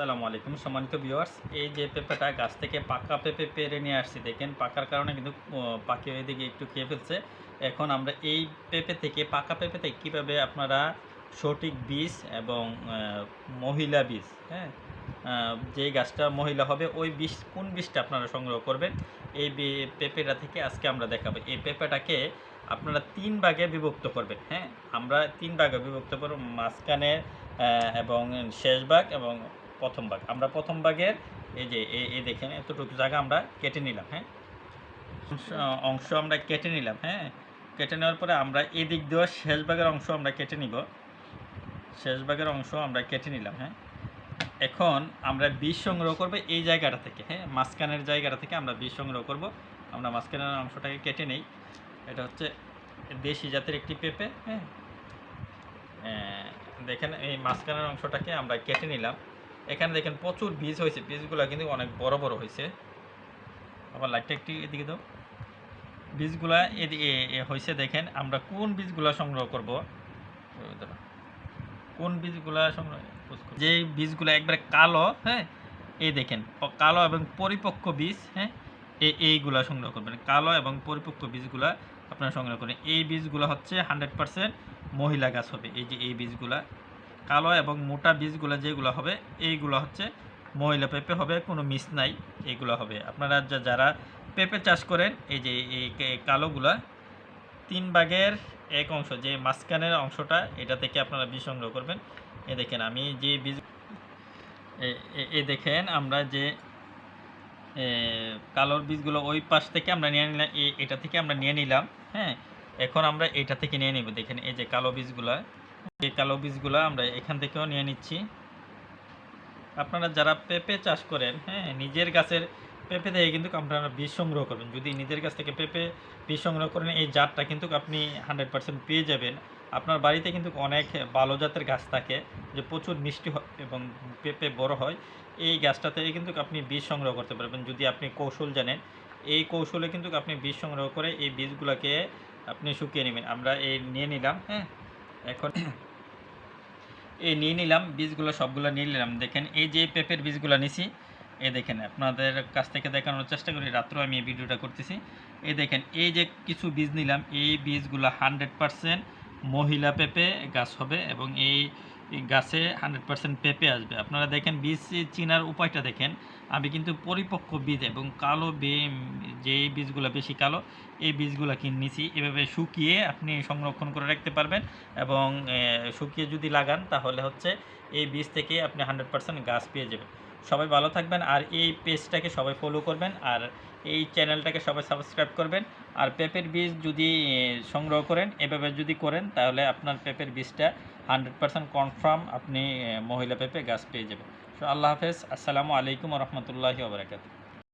আসসালামু আলাইকুম। সম্মানিত ভিউয়ার্স, এই যে পেঁপেটা গাছ থেকে পাকা পেঁপে পেরে নিয়ে আসছি, দেখেন, পাকার কারণে কিন্তু পাখি এদিকে একটু খেয়ে ফেলছে। এখন আমরা এই পেঁপে থেকে, পাকা পেঁপে থেকে কীভাবে আপনারা সঠিক বীজ এবং মহিলা বীজ হ্যাঁ যেই গাছটা মহিলা হবে, ওই বীজ, কোন বীজটা আপনারা সংগ্রহ করবেন, এই পেঁপেটা থেকে আজকে আমরা দেখাবো। এই পেঁপেটাকে আপনারা তিন ভাগে বিভক্ত করবেন হ্যাঁ আমরা তিন ভাগে বিভক্ত করব, মাঝখানে এবং শেষ ভাগ এবং প্রথম ভাগ। আমরা প্রথম ভাগের এই যে, এই দেখেন, এতটুকু জায়গা আমরা কেটে নিলাম হ্যাঁ? অংশ- আমরা কেটে নিলাম হ্যাঁ? কেটে নেওয়ার পরে আমরা এদিক দিয়েও শেষ ভাগের অংশ আমরা কেটে নিব। শেষ ভাগের অংশ আমরা কেটে নিলাম হ্যাঁ? এখন আমরা বীজ সংগ্রহ করব এই জায়গাটা থেকে হ্যাঁ? মাঝখানের জায়গাটা থেকে আমরা বীজ সংগ্রহ করব। আমরা মাঝখানের অংশটাকে কেটে নেই। এটা হচ্ছে দেশি জাতের একটি পেঁপে হ্যাঁ? দেখেন, এই মাঝখানের অংশটাকে আমরা কেটে নিলাম। এখানে দেখেন প্রচুর বীজ হয়েছে। বীজগুলো কিন্তু অনেক বড় বড় হয়েছে। আবার লাইটটা একটু এদিকে দাও। বীজগুলা হয়েছে দেখেন, আমরা কোন বীজগুলা সংগ্রহ করব? কোন বীজগুলা সংগ্রহ যে বীজগুলো একবারে কালো হ্যাঁ এই দেখেন কালো এবং পরিপক্ক বীজ হ্যাঁ এই এইগুলা সংগ্রহ করবেন। কালো এবং পরিপক্ক বীজগুলা আপনারা সংগ্রহ করেন এই বীজগুলো হচ্ছে হান্ড্রেড পারসেন্ট মহিলা গাছ হবে। এই যে এই বীজগুলা কালো এবং মোটা বীজগুলো যেগুলো হবে, এইগুলো হচ্ছে মহিলা পেঁপে হবে, কোনো মিস নাই, এইগুলো হবে। আপনারা যারা পেঁপে চাষ করেন, এই যে এই কালোগুলা, তিন ভাগের এক অংশ, যে মাঝখানের অংশটা, এটা থেকে আপনারা বীজ সংগ্রহ করবেন। এ দেখেন, আমি যে বীজ, এ- দেখেন, আমরা যে কালোর বীজগুলো ওই পাশ থেকে আমরা নিয়ে নিলাম এটা থেকে আমরা নিয়ে নিলাম হ্যাঁ? এখন আমরা এটা থেকে নিয়ে নিব, দেখেন, এই যে কালো বীজগুলা এই কালো বীজগুলা আমরা এখান থেকেও নিয়ে নিচ্ছি। আপনারা যারা পেঁপে চাষ করেন হ্যাঁ নিজের গাছের পেঁপে থেকে কিন্তু আপনারা বীজ সংগ্রহ করবেন। যদি নিজের গাছ থেকে পেঁপে বীজ সংগ্রহ করেন, এই জাতটা কিন্তু আপনি হান্ড্রেড পার্সেন্ট পেয়ে যাবেন। আপনার বাড়িতে কিন্তু অনেক ভালো জাতের গাছ থাকে, যে প্রচুর মিষ্টি হয় এবং পেঁপে বড় হয়। এই গাছটা থেকে কিন্তু আপনি বীজ সংগ্রহ করতে পারবেন। যদি আপনি কৌশল জানেন, এই কৌশলে কিন্তু আপনি বীজ সংগ্রহ করে এই বীজগুলোকে আপনি শুকিয়ে নেবেন। আমরা এই নিয়ে নিলাম হ্যাঁ। এখন এই নিয়ে নিলাম, বীজগুলো সবগুলো নিয়ে নিলাম। দেখেন, এই যে পেঁপের বীজগুলো নিছি, এ দেখেন, আপনাদের কাছ থেকে দেখানোর চেষ্টা করি, রাত্রে আমি এই ভিডিওটা করতেছি। এই দেখেন, এই যে কিছু বীজ নিলাম, এই বীজগুলো হান্ড্রেড পারসেন্ট মহিলা পেঁপে গাছ হবে এবং এই গাছে হান্ড্রেড পারসেন্ট পেঁপে আসবে। আপনারা দেখেন বীজ চিনার উপায়টা দেখেন। আমি কিন্তু পরিপক্ক বীজ এবং কালো যে বীজগুলো বেশি কালো, এই বীজগুলো কিনে নিছি এভাবে শুকিয়ে আপনি সংরক্ষণ করে রাখতে পারবেন এবং শুকিয়ে যদি লাগান তাহলে হচ্ছে এই বীজ থেকে আপনি হান্ড্রেড পারসেন্ট গাছ পেয়ে যাবেন। সবাই ভালো থাকবেন আর এই পেজটাকে সবাই ফলো করবেন আর এই চ্যানেলটাকে সবাই সাবস্ক্রাইব করবেন। আর পেঁপের বীজ যদি সংগ্রহ করেন, এভাবে যদি করেন, তাহলে আপনার পেঁপের বীজটা হান্ড্রেড পারসেন্ট কনফার্ম আপনি মহিলা পেঁপে গাছ পেয়ে যাবেন। সো আল্লাহ হাফেজ, আসসালামু আলাইকুম রহমতুল্লাহি ওবরাকাতু